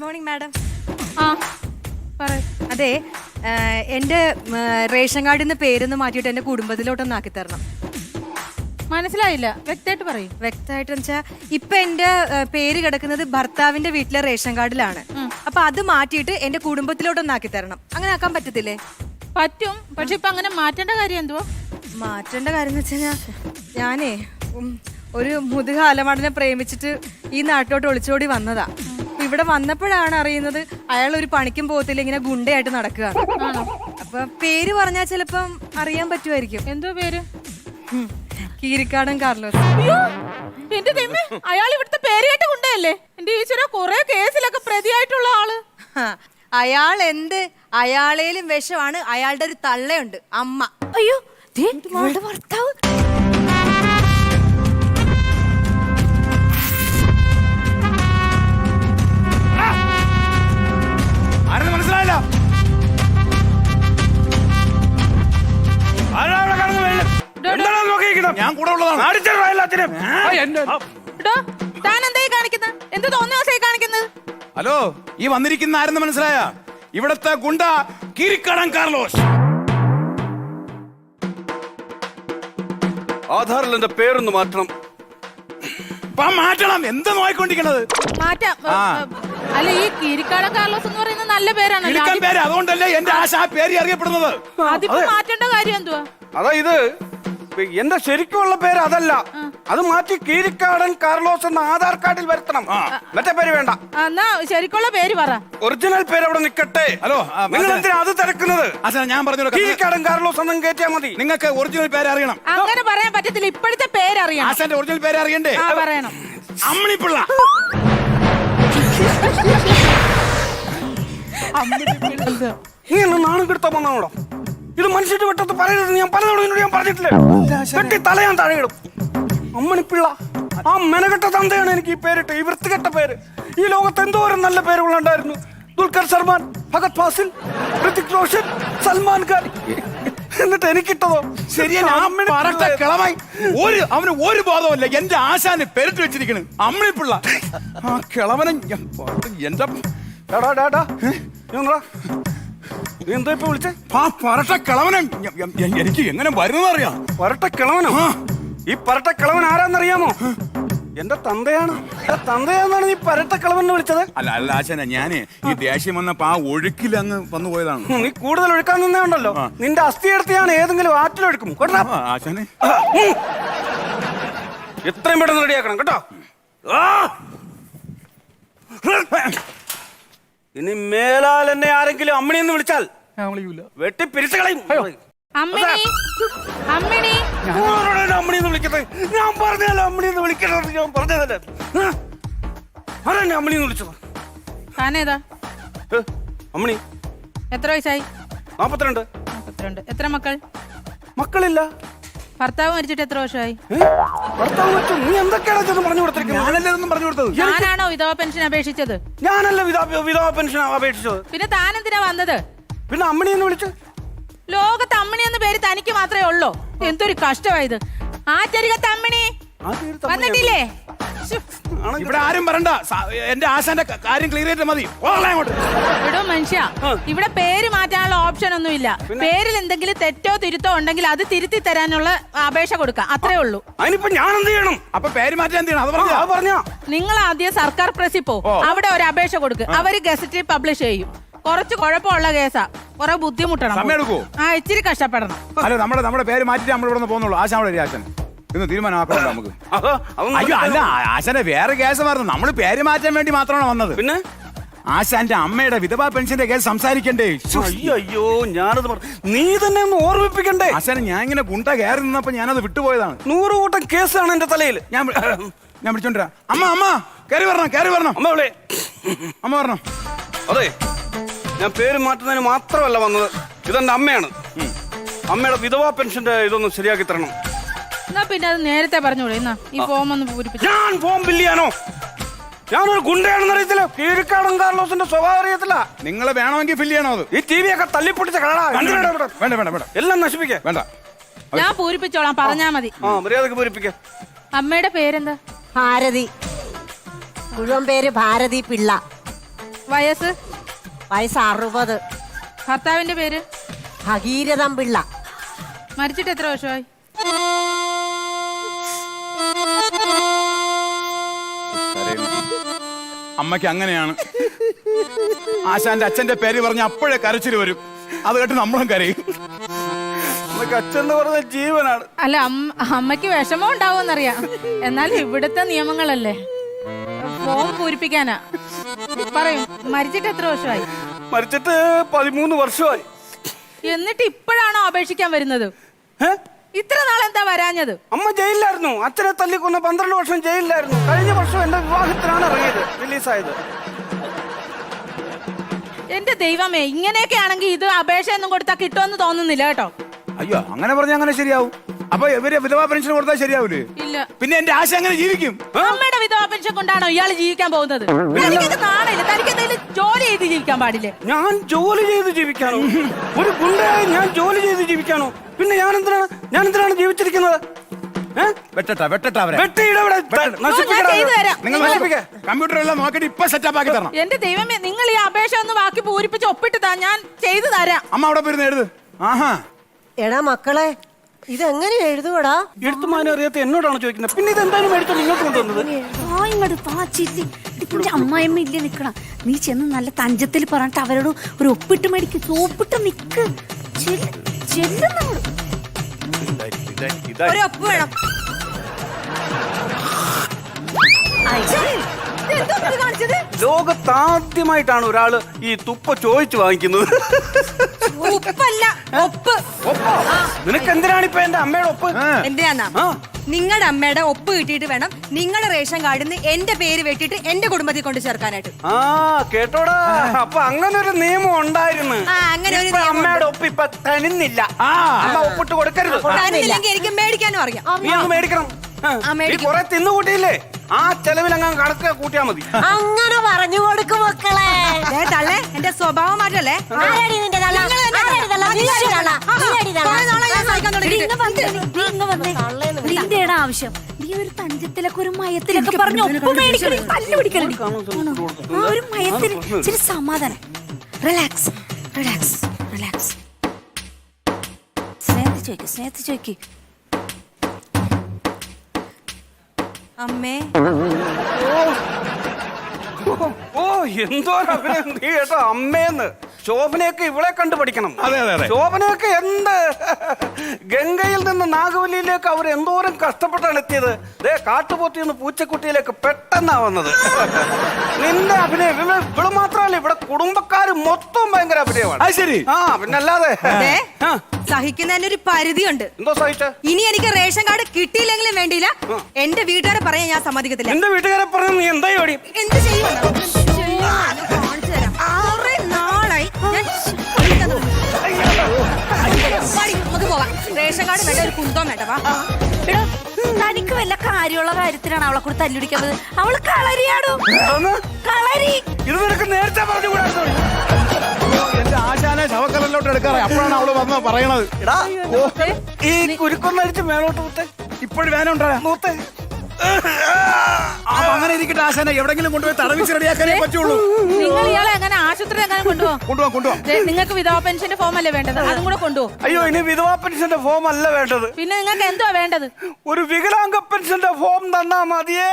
Good morning madam. ആ പറ അതെ എന്റെ റേഷൻ കാർഡിൽ നിന്ന് പേരൊന്ന് മാറ്റിയിട്ട് എന്റെ കുടുംബത്തിലോട്ടൊന്ന് ആക്കി തരണം. മനസ്സിലായില്ല. വ്യക്തമായിട്ട് പറയും. വ്യക്തമായിട്ട് വെച്ചാൽ ഇപ്പൊ എന്റെ പേര് കിടക്കുന്നത് ഭർത്താവിന്റെ വീട്ടിലെ റേഷൻ കാർഡിലാണ്. അപ്പൊ അത് മാറ്റിയിട്ട് എന്റെ കുടുംബത്തിലോട്ടൊന്ന് ആക്കി തരണം. അങ്ങനെ ആക്കാൻ പറ്റത്തില്ലേ? പറ്റും. പക്ഷെ ഇപ്പൊ അങ്ങനെ മാറ്റേണ്ട കാര്യം എന്തുവാ? മാറ്റേണ്ട കാര്യം എന്ന് വെച്ചാൽ ഞാനേ ഒരു മുതുക അലമാടിനെ പ്രേമിച്ചിട്ട് ഈ നാട്ടിലോട്ട് ഒളിച്ചോടി വന്നതാ. അപ്പൊ ഇവിടെ വന്നപ്പോഴാണ് അറിയുന്നത് അയാൾ ഒരു പണിക്കും പോകത്തില്ല ഇങ്ങനെ ഗുണ്ടയായിട്ട് നടക്കുക അപ്പൊ പേര് പറഞ്ഞാൽ ചിലപ്പം അറിയാൻ പറ്റുമായിരിക്കും. എന്തോ പേര്? കീരിക്കാടൻ കാർലോസ്. അയ്യോ എന്റെ ദൈവമേ അയാൾ ഇവിടുത്തെ പേരുകേട്ട ഗുണ്ടയല്ലേ? എന്റെ ഈശ്വര കൊറേ കേസിലൊക്കെ പ്രതിയായിട്ടുള്ള ആൾ. അയാൾ എന്ത്? അയാളേലും വിഷമാണ് അയാളുടെ ഒരു തള്ളയുണ്ട് അമ്മ. അയ്യോ ഭർത്താവ് എല്ലാത്തിനും. എടോ, താൻ എന്തായി കാണിക്കുന്നത് എന്ത് തോന്നിയ ദിവസമായി കാണിക്കുന്നത് ഹലോ ഈ വന്നിരിക്കുന്ന ആരെന്ന് മനസ്സിലായ? ഇവിടത്തെ ഗുണ്ട കിരിക്കടം കാർലോസ്. ആധാറിൽ എന്റെ പേരൊന്ന് മാറ്റണം. ഇപ്പൊ മാറ്റണം. എന്ത് നോയിക്കൊണ്ടിരിക്കണത്? മാറ്റാം. ആ. അല്ല ഈ കിരിക്കാടൻ കാർലോസ് എന്ന് പറയുന്നത് നല്ല പേരാണല്ലോ. കിളിക്കാൻ പേര്. അതുകൊണ്ടല്ലേ എന്റെ ആശ ആ പേര് അറിയപ്പെടുന്നത്. അതിപ്പോ മാറ്റേണ്ട കാര്യം എന്തുവാ? അതായത് എന്റെ ശരിക്കുള്ള പേര് അതല്ല. അത് മാറ്റി കീരിക്കാടൻ കാർലോസ് എന്ന ആധാർ കാർഡിൽ വരുത്തണം. മറ്റേ പേര് വേണ്ട. എന്നാ ശരിക്കുള്ള പേര് പറ. ഒറിജിനൽ പേര് അവിടെ നിൽക്കട്ടെ ഹലോ, നിങ്ങൾ. എന്തിനാ അത് തിരക്കുന്നത്? ഞാൻ പറഞ്ഞു കീരിക്കാടൻ കാർലോസ് എന്നും കയറ്റിയാ മതി. നിങ്ങൾക്ക് ഒറിജിനൽ പേര് അറിയണം. അങ്ങനെ പറയാൻ പറ്റത്തില്ല. ഇപ്പോഴത്തെ പേര് അറിയാം ഒറിജിനൽ പേര് അറിയണ്ടേ? ആ പറയണം. അമ്മിണിപ്പിള്ള. നീ എന്നെ നാണം കിടത്താൻ വന്നാണോ ഇത് മനുഷ്യന്റെ വെട്ടത്ത് പറയരുത് ഞാൻ പലതവണ എന്നോട് ഞാൻ പറഞ്ഞിട്ടില്ലേ. വെട്ടി തല ഞാൻ താഴെയിടും അമ്മണിപ്പിള്ള ആ മെനകെട്ട തന്തയാണ് എനിക്ക് ഈ പേരിട്ട് ഈ വൃത്തികെട്ട പേര്. ഈ ലോകത്ത് എന്തോരം നല്ല പേരുകളുണ്ടായിരുന്നു. ദുൽഖർ സൽമാൻ ഭഗത് ഫാസിൽ ഋതിക് റോഷൻ സൽമാൻ ഖാൻ. എന്നിട്ട് എനിക്കിട്ടതോ? ശരിയാ ഞാൻ പറട്ടെ കിളമായി ഒരു അവന് ഒരു ബോധമല്ല എന്റെ ആശാന് പെരുത്ത് വെച്ചിരിക്കണ്. അമ്മിണിപ്പിള്ള ആ കിളവനെ എന്റെ എടാ, ഡാ, ഡാ. എന്താ ഇപ്പൊ വിളിച്ചേ? ആ കിളവനെ ഞ- ഞ- എനിക്ക് എങ്ങനെ വരുന്നറിയാം പരട്ട കിളവനോ ഈ പരട്ട കിളവൻ ആരാന്നറിയാമോ? എന്റെ തന്തയാണ്. എന്റെ തന്തയാന്നാണ് നീ പരട്ട കിളവൻ വിളിച്ചത്. അല്ല അല്ല ആശാന ഞാൻ ഈ ദേഷ്യം വന്നപ്പോ ആ ഒഴുക്കിൽ അങ്ങ് വന്നു പോയതാണ്. നീ കൂടുതൽ ഒഴുക്കാൻ നിന്നേ ഉണ്ടല്ലോ. നിന്റെ അസ്ഥി എടുത്ത് ഞാൻ ഏതെങ്കിലും ആറ്റിലൊഴുക്കും കേട്ടോ? ആ, ആശാനെ. എത്രയും പെട്ടെന്ന് റെഡിയാക്കണം കേട്ടോ? ആ! ഇനി മേലാൽ എന്നെ ആരെങ്കിലും അമ്മണി എന്ന് വിളിച്ചാൽ വെട്ടി പിരിച്ചു കളയും. അമ്മിണി. അമ്മിണി. ആരോടാ എന്നെ അമ്മണി എന്ന് വിളിക്കുന്നത് ഞാൻ പറഞ്ഞല്ലോ അമ്മണി എന്ന് വിളിക്കരുത് ഞാൻ പറഞ്ഞതല്ലേ? ആ? ആരാ എന്നെ അമ്മണി എന്ന് വിളിച്ചത്? താനേതാ? ഏ, അമ്മണി. എത്ര വയസ്സായി? നാപ്പത്തിരണ്ട്. നാൽപ്പത്തിരണ്ട് എത്ര മക്കൾ? മക്കളില്ല. ഭർത്താവ് മരിച്ചിട്ട് എത്ര വർഷമായി? ഭർത്താവ് നീ എന്തൊക്കെയാണ് പറഞ്ഞു കൊടുത്തിരിക്കുന്നത്? ഞാനല്ലേ ഇതൊന്നും പറഞ്ഞു കൊടുത്തത്? ഞാനാണോ വിധവ പെൻഷൻ അപേക്ഷിച്ചത്? ഞാനല്ല വിധവ പെൻഷൻ അപേക്ഷിച്ചത്? പിന്നെ താൻ എന്തിനാ വന്നത്? പിന്നെ അമ്മണി എന്ന് വിളിച്ചു? ലോകത്ത് അമ്മണി എന്ന പേര് തനിക്ക് മാത്രമേ ഉള്ളൂ? എന്തൊരു കഷ്ടമായത് അമ്മിണി ആ ചെറിയ തമ്മിൽ വന്നിട്ടില്ലേ? ഇവിടെ ആരും വരണ്ട എന്റെ ആശാന്റെ കാര്യം ക്ലിയർ ചെയ്തിട്ട് മതി. അങ്ങോട്ട്. ഇവിടെ മനുഷ്യ. ഇവിടെ പേര് മാറ്റാനുള്ള ഓപ്ഷൻ ഒന്നും ഇല്ല. പേരിൽ എന്തെങ്കിലും തെറ്റോ തിരുത്തോ ഉണ്ടെങ്കിൽ അത് തിരുത്തി തരാനുള്ള അപേക്ഷ കൊടുക്കാം. അത്രേ ഉള്ളൂ. അതിനിപ്പോ ഞാൻ എന്ത് ചെയ്യണം? അപ്പൊ പേര് മാറ്റാൻ എന്ത് ചെയ്യണം? അത് ആ, പറഞ്ഞാ. നിങ്ങൾ ആദ്യം സർക്കാർ പ്രസിൽ പോ. അവിടെ ഒരു അപേക്ഷ കൊടുക്കുക അവർ ഗസറ്റ് പബ്ലിഷ് ചെയ്യും. കുറച്ച് കുഴപ്പമുള്ള കേസാ. കുറെ ബുദ്ധിമുട്ടണം. ആ ഇച്ചിരി കഷ്ടപ്പെടണം. അല്ല നമ്മുടെ നമ്മുടെ പേര് മാറ്റിട്ട് നമ്മൾ ഇവിടെ പോകുന്നുള്ളൂ. ആശാൻ അവിടെ ആശാൻ. ഇന്ന് തീരുമാനമാക്കണം നമുക്ക്. അയ്യോ അല്ല ആശാന്റെ വേറെ കേസമായിരുന്നു നമ്മൾ പേര് മാറ്റാൻ വേണ്ടി മാത്രമാണ് വന്നത്. പിന്നെ? ആശാന്റെ അമ്മയുടെ വിധവാ പെൻഷന്റെ കേസ് സംസാരിക്കണ്ടേ? ശ്ശോ. അയ്യോ അയ്യോ ഞാനത് നീ തന്നെ ഒന്ന് ഓർമ്മിപ്പിക്കണ്ടേ? ആശാനെ ഞാൻ ഇങ്ങനെ ഗുണ്ട കയറി നിന്നപ്പോ ഞാനത് വിട്ടുപോയതാണ്. നൂറ് കൂട്ടം കേസാണ് എന്റെ തലയിൽ. ഞാൻ വി- ഞാൻ വിളിച്ചോണ്ടിരാ. അമ്മ അമ്മ കയറി വരണം കയറി വരണം. അമ്മ വിളേ. അമ്മ വരണം. അതെ ഞാൻ പേര് മാറ്റുന്നതിന് മാത്രമല്ല വന്നത്. ഇതെന്റെ അമ്മയാണ്. അമ്മയുടെ വിധവാ പെൻഷന്റെ ഇതൊന്ന് ശരിയാക്കി തരണം. എന്നാ പിന്നെ അത് നേരത്തെ പറഞ്ഞോളൂ എന്നാ ഈ ഫോം ഒന്ന് പൂരിപ്പിച്ചു. ഞാൻ ഫോം ബില്ല് ചെയ്യാനോ? ഞാനൊരു ഗുണ്ടയാണെന്ന് അറിയത്തില്ല. കീഴ്ക്കാടൻ കാർലോസിന്റെ സ്വഭാവം അറിയത്തില്ല. നിങ്ങൾ വേണമെങ്കിൽ ഫില്ല് ചെയ്യണോ അത്? ഈ ടി വി ഒക്കെ തല്ലിപ്പൊട്ടിച്ച എന്തിനാടാ വേണ്ട വേണ്ട വേണ്ട എല്ലാം നശിപ്പിക്കേ. വേണ്ട. ഞാൻ പൂരിപ്പിച്ചോളാം പറഞ്ഞാ മതി. ആ മര്യാദയ്ക്ക് പൂരിപ്പിക്കേ. അമ്മയുടെ പേരെന്താ? ഭാരതി. മുഴുവൻ പേര് ഭാരതി പിള്ള. വയസ്സ്? വയസ്സ് അറുപത് ഭർത്താവിന്റെ പേര്? ഭഗീരഥം പിള്ള. മരിച്ചിട്ട് എത്ര വർഷമായി? അമ്മയ്ക്ക് അങ്ങനെയാണ്. ആശാന്റെ അച്ഛന്റെ പേര് പറഞ്ഞ അപ്പോഴേ കരച്ചിൽ വരും. അത് കേട്ട് നമ്മളും കരയും. അച്ഛൻ എന്ന് പറഞ്ഞ ജീവനാണ്. അല്ല അമ്മ- അമ്മയ്ക്ക് വിഷമം ഉണ്ടാവുമെന്നറിയാം. എന്നാൽ ഇവിടുത്തെ നിയമങ്ങളല്ലേ? ഫോം പൂരിപ്പിക്കാനാ. പറയും മരിച്ചിട്ട് എത്ര വർഷമായി? മരിച്ചിട്ട് പതിമൂന്ന് വർഷമായി. എന്നിട്ട് ഇപ്പോഴാണോ അപേക്ഷിക്കാൻ വരുന്നത്? ഏ? ഇത്ര നാൾ എന്താ വരാഞ്ഞത്? അമ്മ ജയിലിലായിരുന്നു. അച്ഛനെ തല്ലിക്കൊന്ന പന്ത്രണ്ട് വർഷം ജയിലിലായിരുന്നു. കഴിഞ്ഞ വർഷം എന്റെ വിവാഹത്തിനാണ് ഇറങ്ങിയത്. റിലീസായത്. എന്റെ ദൈവമേ ഇങ്ങനെയൊക്കെ ആണെങ്കിൽ ഇത് അപേക്ഷ ഒന്നും കൊടുത്താൽ കിട്ടുമെന്ന് തോന്നുന്നില്ല കേട്ടോ. അയ്യോ അങ്ങനെ പറഞ്ഞ അങ്ങനെ ശരിയാവും. അപ്പൊ ഇവർ വിധവാ പെൻഷൻ കൊടുത്താൽ ശരിയാവൂലേ? ഇല്ല. പിന്നെ എന്റെ ആശ അങ്ങനെ ജീവിക്കും? അമ്മയുടെ വിധവാ പെൻഷൻ കൊണ്ടാണോ ഇയാൾ ജീവിക്കാൻ പോകുന്നത്? നാണയില്ല. തനിക്ക് എന്തെങ്കിലും ജോലി ചെയ്ത് ജീവിക്കാൻ പാടില്ലേ? ഞാൻ ജോലി ചെയ്ത് ജീവിക്കാനോ? ഒരു ഗുണ്ടയായി ഞാൻ ജോലി ചെയ്ത് ജീവിക്കാനോ? പിന്നെ ഞാൻ എന്തിനാണ് ഞാൻ എന്തിനാണ് ജീവിച്ചിരിക്കുന്നത്? വെട്ടട്ടാ വെട്ടട്ടാ. അവരെ. നിങ്ങൾ നശിപ്പിക്കേ കമ്പ്യൂട്ടർ എല്ലാം നോക്കിയിട്ട് ഇപ്പൊ സെറ്റപ്പ് ആക്കി തരണം. എന്റെ ദൈവമേ നിങ്ങൾ ഈ അപേക്ഷ ഒന്ന് ബാക്കി പൂരിപ്പിച്ച് ഒപ്പിട്ട് താ ഞാൻ ചെയ്തു തരാം. അമ്മ അവിടെ പോയിരുന്ന് എഴുത്. ആഹാ. എടാ മക്കളെ ഇതെങ്ങനെ എഴുതുവടാ? എഴുത്തുമാനും അറിയാത്ത എന്നോടാണ് ചോദിക്കുന്നത്? പിന്നെ ഇത് എന്തായാലും എടുത്തോണ്ട് ഇങ്ങോട്ട് കൊണ്ടുവന്നത്? അമ്മായിമ്മ ഇല്ല നിക്കണം നീ ചെന്ന് നല്ല തഞ്ചത്തിൽ പറഞ്ഞിട്ട് അവരോട് ഒരു ഒപ്പിട്ട് മേടിക്ക് ഒപ്പിട്ട് നിക്ക്. ചെല്ല്, ചെല്ലുന്നങ്ങോട്ട്. ഒരു ഒപ്പ് വേണം ലോകത്താദ്യമായിട്ടാണ് ഒരാൾ ഈ തുപ്പ ചോദിച്ചു വാങ്ങിക്കുന്നത്. ഉപ്പല്ല ഒപ്പ്. നിനക്ക് എന്തിനാണ് ഇപ്പൊ എന്റെ അമ്മയുടെ ഒപ്പ്? എന്തിനാന്നാ? നിങ്ങളുടെ അമ്മയുടെ ഒപ്പ് കിട്ടിയിട്ട് വേണം നിങ്ങളുടെ റേഷൻ കാർഡിൽ നിന്ന് എന്റെ പേര് വെട്ടിട്ട് എന്റെ കുടുംബത്തിൽ കൊണ്ട് ചേർക്കാനായിട്ട്. ആ കേട്ടോടാ. അപ്പൊ അങ്ങനെ ഒരു നിയമം ഉണ്ടായിരുന്നു. ആ, അങ്ങനെ ഒരു ഇപ്പൊ. അമ്മയുടെ ഒപ്പ് ഇപ്പൊ തനിന്നില്ല. ആ. അമ്മ ഒപ്പിട്ട് കൊടുക്കരുത്. തന്നില്ലെങ്കിൽ എനിക്ക് മേടിക്കാനും അറിയാം. നീ അങ്ങ് മേടിക്കണം. ആ. മേടിക്കും. കൊറേ തിന്നു കൂട്ടിയില്ലേ ആ ചെലവിൽ അങ്ങ് കണക്ക് കൂട്ടിയാ മതി. അങ്ങനെ പറഞ്ഞു കൊടുക്ക് മക്കളെ. ദേ തള്ളേ എന്റെ സ്വഭാവം മാറ്റല്ലേ? ആരാടി നിന്റെ തള്ള? ആരാടി തള്ള? നീയാടി തള്ള? നീയാടി തള്ള? കുറെ നാളായി ഞാൻ സഹിക്കാൻ. ഇങ്ങ് വന്നേ, നീ ഇങ്ങ് വന്നേ. ആവശ്യം. നീ ഒരു തഞ്ചത്തിലൊക്കെ ഒരു മയത്തിലൊക്കെ പറഞ്ഞ് ഒപ്പ് മേടിക്കണേ തല്ലു പിടിക്കണേ ആ ഒരു മയത്തിന് ഇച്ചിരി സമാധാനം. റിലാക്സ് റിലാക്സ് റിലാക്സ് സ്നേഹത്തിൽ ചോദിക്ക് സ്നേഹത്തിൽ ചോദിക്ക്. അമ്മേ. ഓ എന്തോ അഭിനയം നീ കേട്ടോ അമ്മേന്ന്? ശോഭനയൊക്കെ ഇവളെ കണ്ടു പഠിക്കണം അതെ, അതെ, അതെ. ശോഭനയൊക്കെ എന്ത്? ഗംഗയിൽ നിന്ന് നാഗവല്ലിയിലേക്ക് അവർ എന്തോരം കഷ്ടപ്പെട്ടാണ് എത്തിയത്. ദേ കാട്ടുപോത്തിൽ നിന്ന് പൂച്ചക്കുട്ടിയിലേക്ക് പെട്ടെന്നാ വന്നത്. നിന്റെ അഭിനയം ഇവൾ ഇവൾ മാത്രമല്ല ഇവിടെ കുടുംബക്കാര് മൊത്തം ഭയങ്കര അഭിനയമാണ്. അത് ശരി. ആ പിന്നല്ലാതെ. സഹിക്കുന്നതിന് ഒരു പരിധിയുണ്ട്. എന്തോ സഹിച്ച? ഇനി എനിക്ക് റേഷൻ കാർഡ് കിട്ടിയില്ലെങ്കിലും വേണ്ടിയില്ല. എന്റെ വീട്ടുകാരെ പറയാൻ ഞാൻ സമ്മതിക്കത്തില്ല. എന്റെ വീട്ടുകാരെ പറഞ്ഞു നീ എന്താ ഓടി എന്ത് ചെയ്യും. കുറെ നാളായി. ഞാൻ. വാടി, നമുക്ക് പോവാം റേഷൻ കാർഡ് വേണ്ട ഒരു കുന്തം വേണ്ട വാ. എടോ തനിക്ക് വല്ല കാര്യമുള്ള കാര്യത്തിനാണ് അവളെ കൂടെ തല്ലുപിടിക്കാൻ അവൾ കളരിയാടോ? കളരി. ഇത് നിനക്ക് നേരത്തെ പറഞ്ഞുകൂടാ എന്റെ ആശാനെ ശവക്കലറിലോട്ട് എടുക്കാറേ അപ്പോഴാണ് അവൾ വന്ന് പറയണത്. എടാ ഈ കുരുക്കൊന്നടിച്ച് മേലോട്ട് മുത്തേ ഇപ്പോഴും വേന ഉണ്ടാ? മൂത്ത്. അങ്ങനെ ഇരിക്കട്ടെ ആശാന. എവിടെങ്കിലും കൊണ്ടുപോയി തടവിച്ച് റെഡിയാക്കാനേ പറ്റുള്ളൂ. നിങ്ങൾ ഇയാളെ അങ്ങനെ ആശുപത്രി അങ്ങനെ കൊണ്ടുപോകും കൊണ്ടുപോവാ കൊണ്ടുപോവാ. നിങ്ങൾക്ക് വിധവാ പെൻഷന്റെ ഫോം അല്ലേ വേണ്ടത്? അതും. കൂടെ കൊണ്ടുപോകും അയ്യോ ഇനി വിധവാ പെൻഷന്റെ ഫോം അല്ല വേണ്ടത്. പിന്നെ നിങ്ങൾക്ക് എന്തുവാ വേണ്ടത്? ഒരു വികലാംഗ പെൻഷന്റെ ഫോം തന്നാ മതിയേ.